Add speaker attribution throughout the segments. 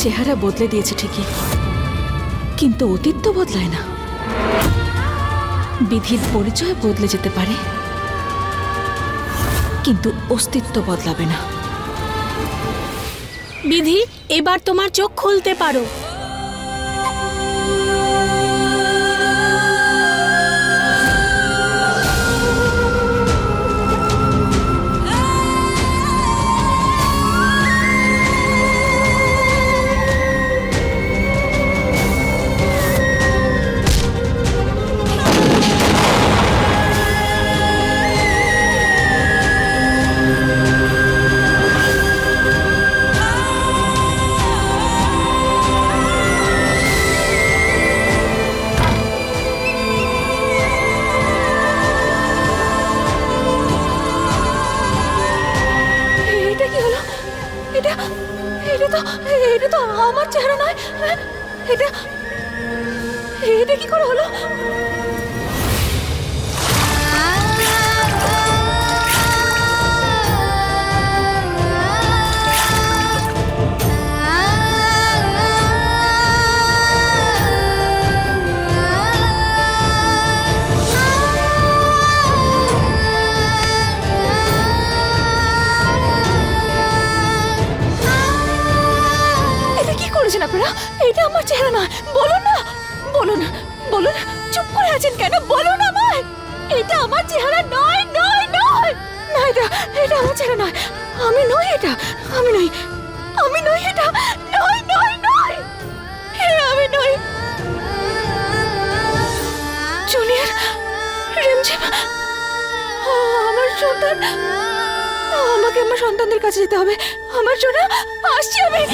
Speaker 1: চেহারা বদলে দিয়েছে ঠিকই। কিন্তু অতীত তো বদলায় না। বিধির পরিচয় বদলে যেতে পারে। কিন্তু অস্তিত্ব বদলাবে না।
Speaker 2: বিধি, এবার তোমার চোখ খুলতে পারো।
Speaker 1: এটা কি করে হলো? এটা আমার চেহারা নয়। কেন বলুন আমায়? এটা আমার চেহারা নয় নয় নয়। না এটা এটা আমার চেহারা নয়। আমি নই এটা, আমি নই। আমি নই এটা, নয় নয় নয়। হে, আমি নই। জুনিয়র, রিমঝিম, আমার সন্তান, আমাকে আমার সন্তানদের কাছে যেতে হবে। আমার জন্য আসছি আমি।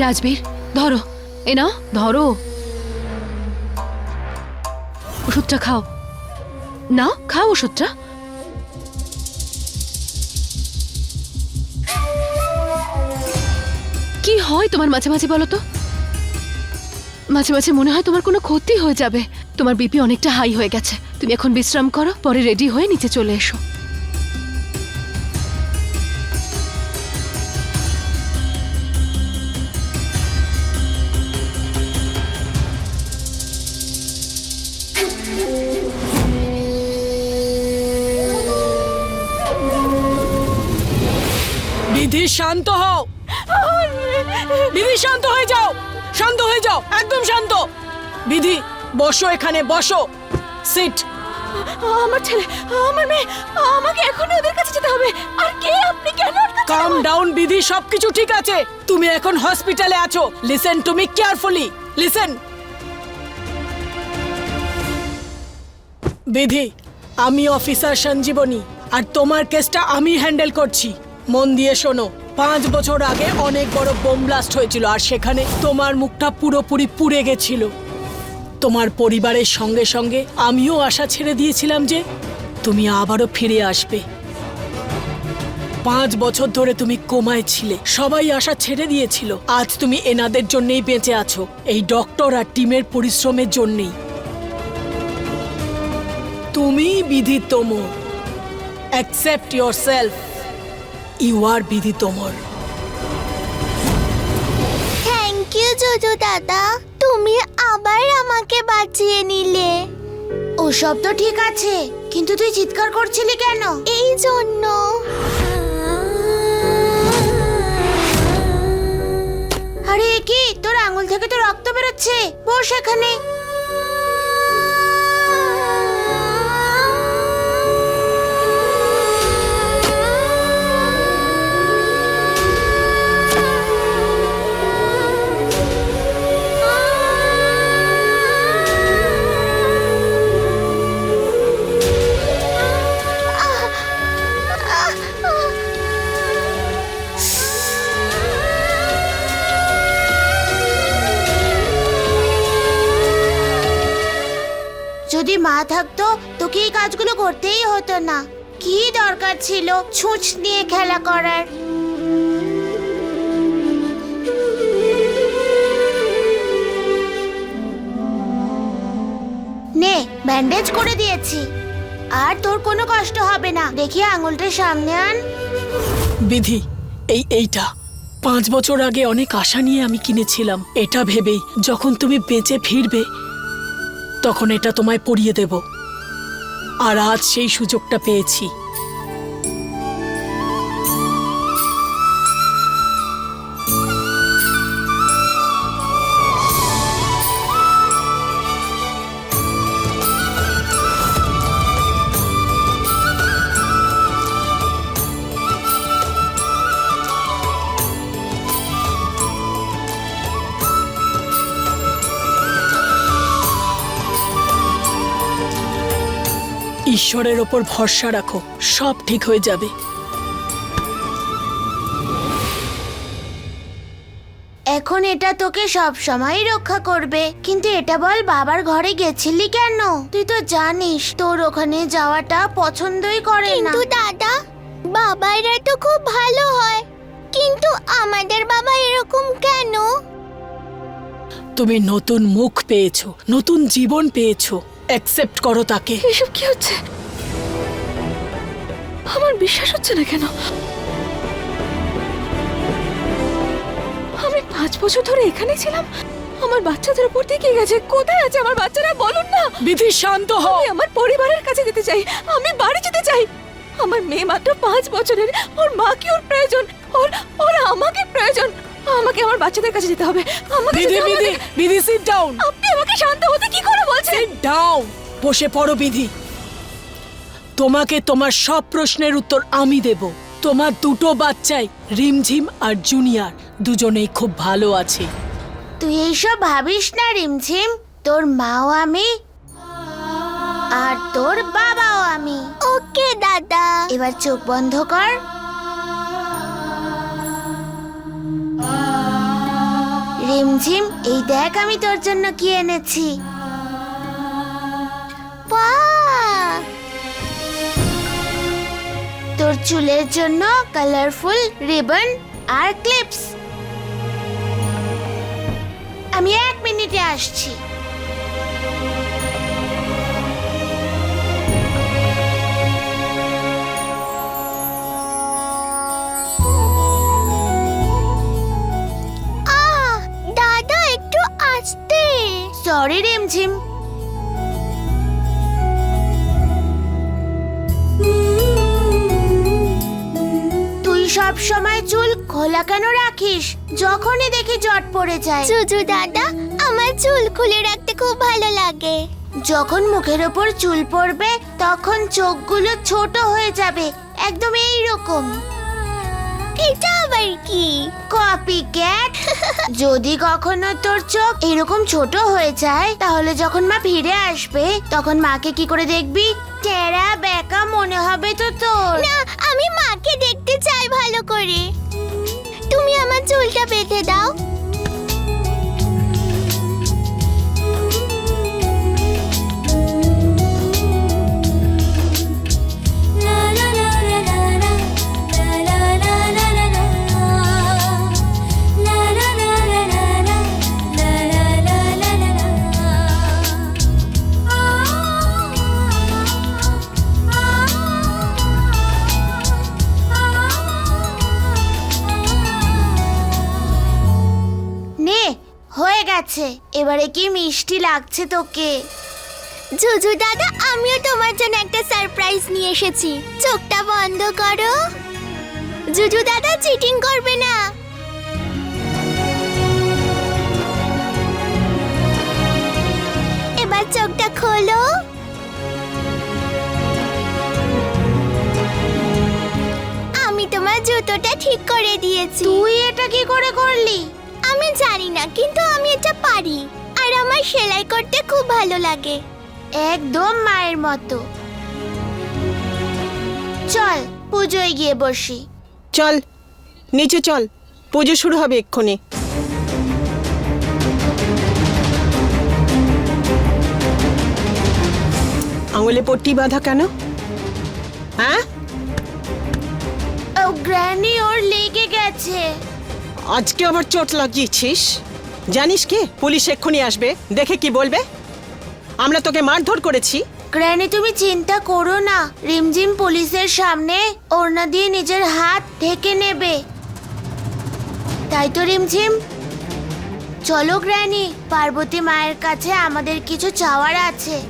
Speaker 3: রাজবীর, ধরো। এ নাও, ধরো। ওষুধটা খাও। নাও, খাও ওষুধটা। কি হয় তোমার মাঝে মাঝে বলো তো? মাঝে মাঝে মনে হয় তোমার কোনো ক্ষতি হয়ে যাবে। তোমার বিপি অনেকটা হাই হয়ে গেছে। তুমি এখন বিশ্রাম করো, পরে রেডি হয়ে নিচে চলে এসো।
Speaker 2: একদম শান্ত। বিধি বসো এখানে বসো। সিট।
Speaker 1: আমার ছেলে আমার মেয়ে আমাকে এখনই ওদের কাছে যেতে হবে। আর কে আপনি? কেন
Speaker 2: কাম ডাউন বিধি সবকিছু ঠিক আছে। তুমি এখন হসপিটালে আছো। Listen to me carefully listen Bidhi আমি অফিসার সঞ্জীবনী আর তোমার কেসটা আমি হ্যান্ডেল করছি। মন দিয়ে শোনো। পাঁচ বছর আগে অনেক বড় বোম ব্লাস্ট হয়েছিল, আর সেখানে তোমার মুখটা পুরোপুরি পুড়ে গেছিল। তোমার পরিবারের সঙ্গে সঙ্গে আমিও আশা ছেড়ে দিয়েছিলাম যে তুমি আবারও ফিরে আসবে। পাঁচ বছর ধরে তুমি কোমায় ছিলে, সবাই আশা ছেড়ে দিয়েছিল, আজ তুমি এনাদের জন্যই বেঁচে আছো, এই ডক্টর আর টিমের পরিশ্রমের জন্যেই। তুমি Bidhi Tomar accept yourself you are Bidhi Tomar
Speaker 4: thank you JoJo দাদা। তুমি আবার আমাকে বাঁচিয়ে নিলে। ওসব তো ঠিক আছে কিন্তু তুই চিৎকার করছিলি কেন? এই জন্য। আরে কি তোর আঙুল থেকে তো রক্ত বেরোচ্ছে। হচ্ছে বস এখানে। যদি মা থাকতো, তোকে এই কাজগুলো করতেই হতো না। কি দরকার ছিল ছুঁচ নিয়ে খেলা করার? নে ব্যান্ডেজ করে দিয়েছি। আর তোর কোনো কষ্ট হবে না। দেখি আঙুলটা সামনে আন।
Speaker 2: বিধি, এই এইটা। পাঁচ বছর আগে অনেক আশা নিয়ে আমি কিনেছিলাম। এটা ভেবেই যখন তুমি বেঁচে ফিরবে তখন এটা তোমায় পড়িয়ে দেব। আর আজ সেই সুযোগটা পেয়েছি। ঈশ্বরের ওপর ভরসা রাখো সব ঠিক হয়ে যাবে।
Speaker 4: এখন এটা তোকে সব সময় রক্ষা করবে। কিন্তু এটা বল বাবার ঘরে গেছিলি কেন? তুই তো জানিস তোর ওখানে যাওয়াটা পছন্দই করে না। কিন্তু দাদা বাবাইরা তো খুব ভালো হয়। কিন্তু আমাদের বাবা এরকম কেন?
Speaker 2: তুমি নতুন মুখ পেয়েছ নতুন জীবন পেয়েছ অ্যাকসেপ্ট করো তাকে।
Speaker 1: এসব কি হচ্ছে? আমার বিশ্বাস হচ্ছে না কেন? আমি পাঁচ বছর ধরে এখানে ছিলাম। আমার বাচ্চাদের উপর দিয়ে কি গেছে। কোথায় আছে আমার বাচ্চারা বলুন না।
Speaker 2: বিধি শান্ত হও।
Speaker 1: আমি আমার পরিবারের কাছে যেতে চাই। আমি বাড়ি যেতে চাই। আমার মেয়ে মাত্র পাঁচ বছরের। ওর মাকে ওর প্রয়োজন? ওর ওর আমাকে প্রয়োজন? আমাকে আমার বাচ্চাদের কাছে যেতে হবে। আমাকে
Speaker 2: বিধি
Speaker 1: যেতে হবে।
Speaker 2: বিধি বিধি সিট ডাউন
Speaker 1: আপনি আমাকে শান্ত হতে কি করে বলছেন?
Speaker 2: ডাউন বসে পড়ো বিধি। তোমাকে তোমার সব প্রশ্নের উত্তর আমি দেব। তোমার দুটো বাচ্চাই রিমঝিম আর জুনিয়র। দুজনেই খুব ভালো আছে।
Speaker 4: তুই এইসব ভাবিস না রিমঝিম? তোর মাও আমি আর তোর বাবাও আমি। ওকে দাদা। এবার চোখ বন্ধ কর। রিমঝিম এই দেখ আমি তোর জন্য কি এনেছি। তোর চুলের জন্য কালারফুল রিবন আর ক্লিপস আমি এক মিনিটে আসছি। সরি রিমঝিম। সব সময় চুল খোলা কেন রাখিস? যখনই দেখি জট পড়ে যায়। জুজু দাদা আমার চুল খুলে রাখতে খুব ভালো লাগে। যখন মুখের ওপর চুল পড়বে তখন চোখগুলো ছোট হয়ে যাবে। একদম এই রকম এটা আবার কি? কপি ক্যাট যদি কখনো তোর চোখ এরকম ছোট হয়ে যায় তাহলে যখন মা ফিরে আসবে তখন মাকে কি করে দেখবি? টেরা বেকা মনে হবে তো তোর। না আমি মাকে দেখতে চাই ভালো করে। তুমি আমার চুলটা বেঁধে দাও। এবারে কি মিষ্টি লাগছে তোকে? জুজু দাদা আমিও তোমার জন্য একটা সারপ্রাইজ নিয়ে এসেছি। চোখটা বন্ধ করো। জুজু দাদা চিটিং করবে না। এবার চোখটা খোলো। আমি তোমার জুতোটা ঠিক করে দিয়েছি। তুই এটা কি করে করলি? আমি জানি না কিন্তু আমি এটা পারি। আর আমার সেলাই করতে খুব ভালো লাগে। একদম মায়ের মতো। চল পুজোয় গিয়ে বসি।
Speaker 5: চল নিচে চল পুজো শুরু হবে এক্ষুনি। আঙুলে পট্টি বাঁধা কেন? হ্যাঁ?
Speaker 4: ও গ্র্যানি ওর লেগে গেছে।
Speaker 5: আজকে আবার চোট লাগিয়েছিস? জানিস কি? পুলিশ এক্ষুনি আসবে। দেখে কি বলবে? আমরা তোকে মারধর করেছি।
Speaker 4: গ্র্যানি তুমি চিন্তা করো না। রিমঝিম পুলিশের সামনে ওড়না দিয়ে নিজের হাত ঢেকে নেবে। তাই তো রিমঝিম। চলো গ্র্যানি পার্বতী মায়ের কাছে আমাদের কিছু চাওয়ার আছে।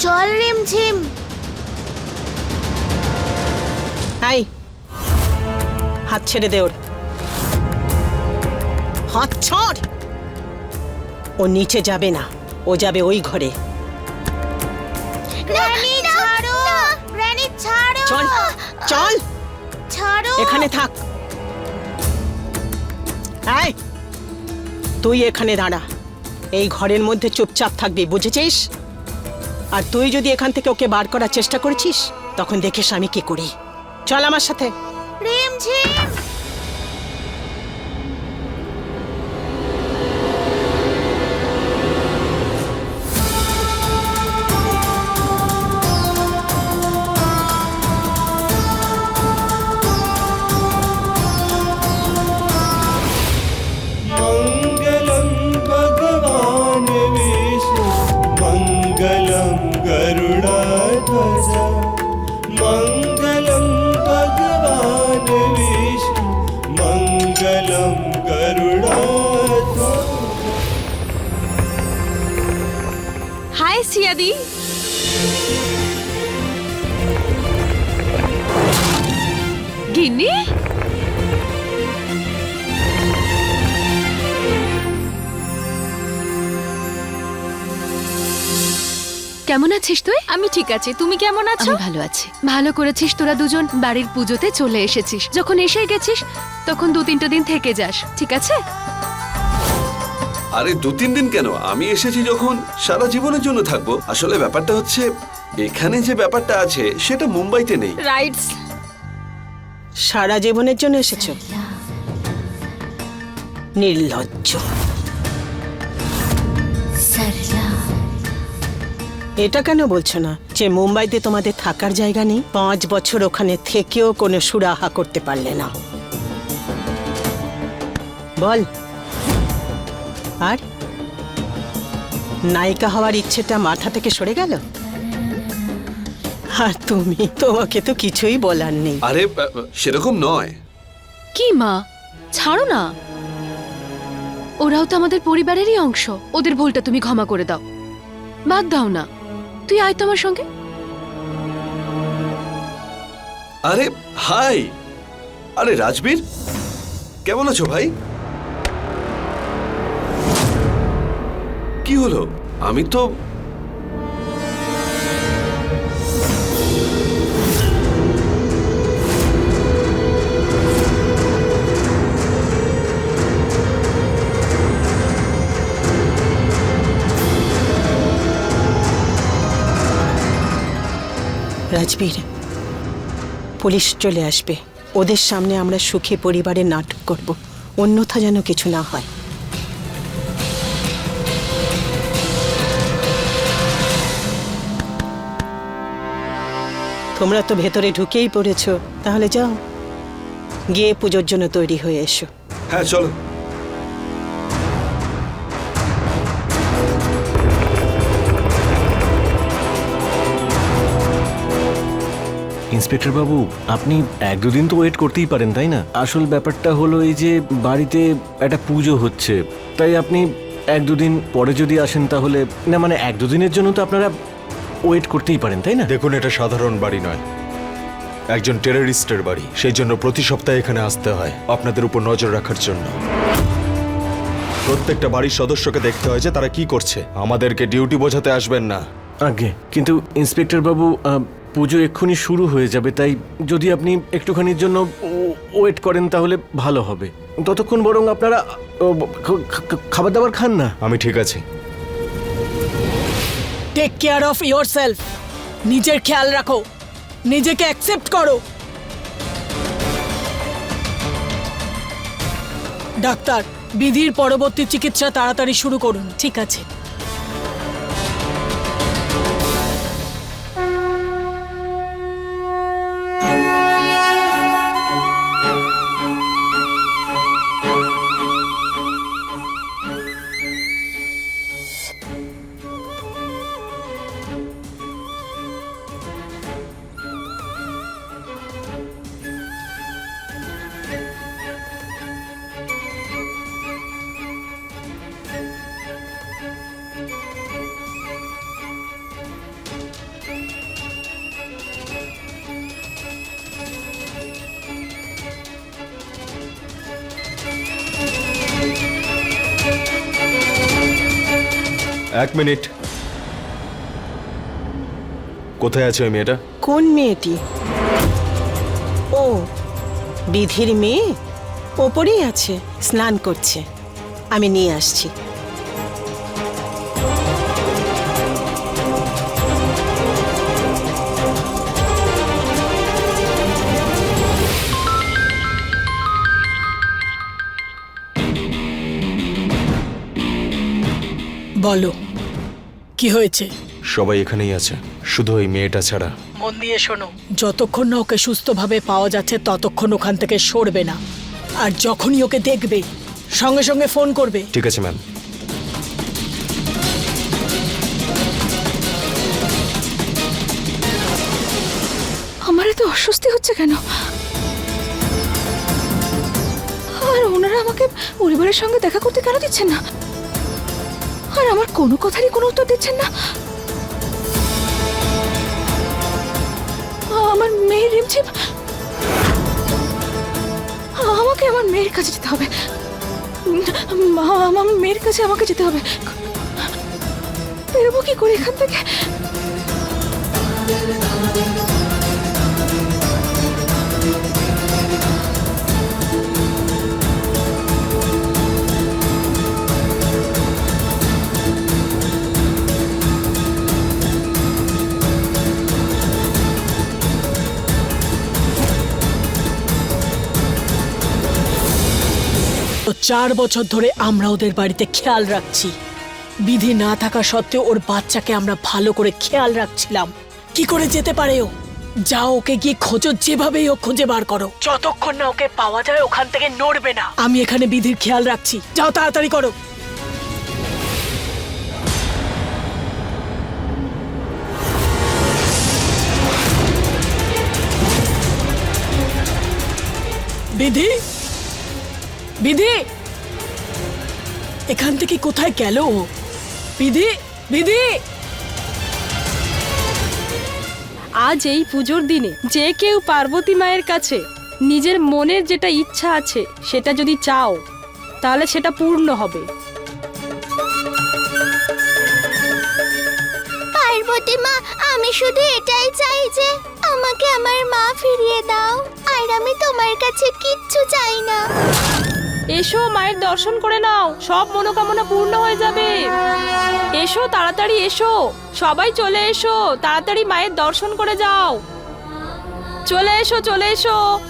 Speaker 4: চল রিমঝিম।
Speaker 5: হাই হাত ছেড়ে দে ওর। হাত ছাড়! ও নিচে যাবে না। ও যাবে ওই ঘরে। চল চল! এখানে থাক। তুই এখানে দাঁড়া। এই ঘরের মধ্যে চুপচাপ থাকবি বুঝেছিস? আর তুই যদি এখান থেকে ওকে বার করার চেষ্টা করেছিস তখন দেখিস আমি কি করি। চল আমার সাথে।
Speaker 4: রিমঝিম!
Speaker 6: হাই সিয়াদি গিন্নি?
Speaker 3: কেমন আছিস তুই?
Speaker 6: আমি ঠিক আছি। তুমি কেমন আছো?
Speaker 3: আমি ভালো আছি। ভালো করেছিস তোরা দুজন বাড়ির পুজোতে চলে এসেছিস। যখন এসে গেছিস তখন দু তিনটা দিন থেকে যাস। ঠিক আছে?
Speaker 7: আরে দু তিন দিন কেন? আমি এসেছি যখন সারা জীবনের জন্য থাকব। আসলে ব্যাপারটা হচ্ছে এখানে যে ব্যাপারটা আছে সেটা মুম্বাইতে নেই।
Speaker 6: রাইটস
Speaker 5: সারা জীবনের জন্য এসেছ? নির্লজ্জ। এটা কেন বলছো না যে মুম্বাইতে তোমাদের থাকার জায়গা নেই? পাঁচ বছর ওখানে থেকেও কোনো সুরাহা করতে পারলে না। বল। আর? নায়িকা হওয়ার ইচ্ছেটা মাথা থেকে সরে গেল? আর তুমি তোমাকে তো কিছুই বলার নেই।
Speaker 7: আরে সেরকম নয়।
Speaker 3: কি মা? ছাড়ো না। ওরাও তো আমাদের পরিবারেরই অংশ। ওদের ভুলটা তুমি ক্ষমা করে দাও। বাদ দাও না। তুই আয় তো আমার সঙ্গে।
Speaker 7: আরে হাই! আরে রাজবীর! কেমন আছো ভাই? কি হলো? আমি তো
Speaker 5: রাজবীর, পুলিশ চলে আসবে। ওদের সামনে আমরা সুখে পরিবারের নাটক করব। অন্যথা যেন কিছু না হয়। তোমরা তো ভেতরে ঢুকেই পড়েছো। তাহলে যাও। গিয়ে পুজোর জন্য তৈরি হয়ে এসো।
Speaker 7: হ্যাঁ চলো।
Speaker 8: ইন্সপেক্টর বাবু আপনি এক দুদিন তো ওয়েট করতেই পারেন তাই না? আসল ব্যাপারটা হলো এই যে বাড়িতে একটা পুজো হচ্ছে। তাই আপনি এক দুদিন পরে যদি আসেন তাহলে না মানে এক দুদিনের জন্য তো আপনারা ওয়েট করতেই পারেন তাই না?
Speaker 9: দেখুন এটা সাধারণ বাড়ি নয়। একজন টেররিস্টের বাড়ি। সেই জন্য প্রতি সপ্তাহে এখানে আসতে হয় আপনাদের উপর নজর রাখার জন্য। প্রত্যেকটা বাড়ির সদস্যকে দেখতে হয় যে তারা কি করছে। আমাদেরকে ডিউটি বোঝাতে আসবেন না।
Speaker 8: আগে কিন্তু ইন্সপেক্টর বাবু পুজো এক্ষুনি শুরু হয়ে যাবে তাই যদি আপনি একটুখানির জন্য ওয়েট করেন তাহলে ভালো হবে। ততক্ষণ বরং আপনারা খাবার দাবার খান না।
Speaker 9: আমি ঠিক আছি।
Speaker 2: Take care of yourself নিজের খেয়াল রাখো। নিজেকে অ্যাকসেপ্ট করো। ডাক্তার, বিধির পরবর্তী চিকিৎসা তাড়াতাড়ি শুরু করুন। ঠিক আছে।
Speaker 9: এক মিনিট। কোথায় আছে ওই মেয়েটা?
Speaker 5: কোন মেয়েটি? ও বিধির মেয়ে? ওপরেই আছে স্নান করছে। আমি নিয়ে আসছি।
Speaker 2: বলো। কি হয়েছে?
Speaker 9: সবাই এখানেই আছে। শুধু ওই মেয়েটা ছাড়া।
Speaker 2: মন দিয়ে শোনো। যতক্ষণ না ওকে সুস্থভাবে পাওয়া যাচ্ছে ততক্ষণ ওখান থেকে সরবে না। আর যখনই ওকে দেখবে সঙ্গে সঙ্গে ফোন করবে।
Speaker 9: ঠিক আছে ম্যাম
Speaker 1: আমার এত অস্বস্তি হচ্ছে কেন? আর ওনারা আমাকে পরিবারের সঙ্গে দেখা করতে কেন দিচ্ছেন না? আর আমার কোনো কথারই কোনো উত্তর দিচ্ছেন না। আমার মেয়ের রিমঝিম আমাকে আমার মেয়ের কাছে যেতে হবে। মা, আমার মেয়ের কাছে আমাকে যেতে হবে। বেরোবো কি করে এখান থেকে?
Speaker 2: তো চার বছর ধরে আমরা ওদের বাড়িতে খেয়াল রাখছি। বিধি না থাকা সত্ত্বেও ওর বাচ্চাকে আমরা ভালো করে খেয়াল রাখছিলাম। কি করে যেতে পারে ও? যা ওকে গিয়ে খোঁজো, যেভাবেই ও খুঁজে বার করো। যতক্ষণ না ওকে পাওয়া যায়, ওখান থেকে নড়বে না। আমি এখানে বিধির খেয়াল রাখছি। যাও তাড়াতাড়ি করো। বিধি? বিধি! এখান থেকে কোথায় গেল? বিধি! বিধি!
Speaker 6: আজ এই পুজোর দিনে যে কেউ পার্বতী মায়ের কাছে নিজের মনের যেটা ইচ্ছা আছে সেটা যদি চাও তাহলে সেটা পূর্ণ হবে।
Speaker 4: পার্বতী মা আমি শুধু এটাই চাই যে আমাকে আমার মা ফিরিয়ে দাও আর আমি তোমার কাছে কিচ্ছু চাই না।
Speaker 6: এসো মায়ের দর্শন করে নাও, সব মনোকামনা পূর্ণ হয়ে যাবে। এসো, তাড়াতাড়ি এসো, সবাই চলে এসো, তাড়াতাড়ি মায়ের দর্শন করে যাও। চলে এসো চলে এসো।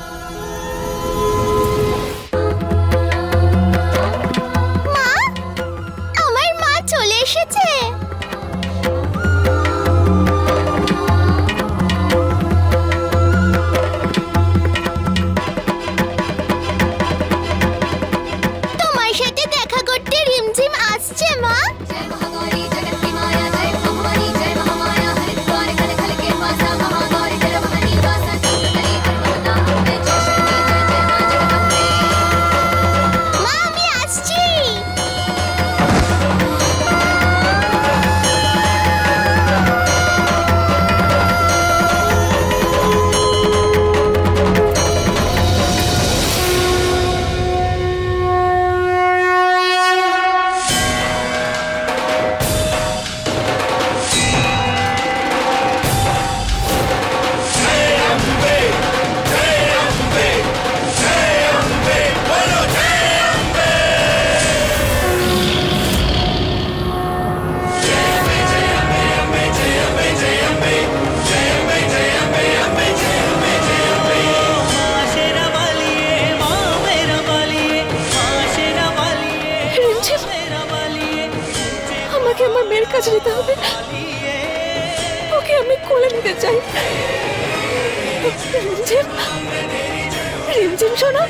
Speaker 1: রিমঝিম শোনা।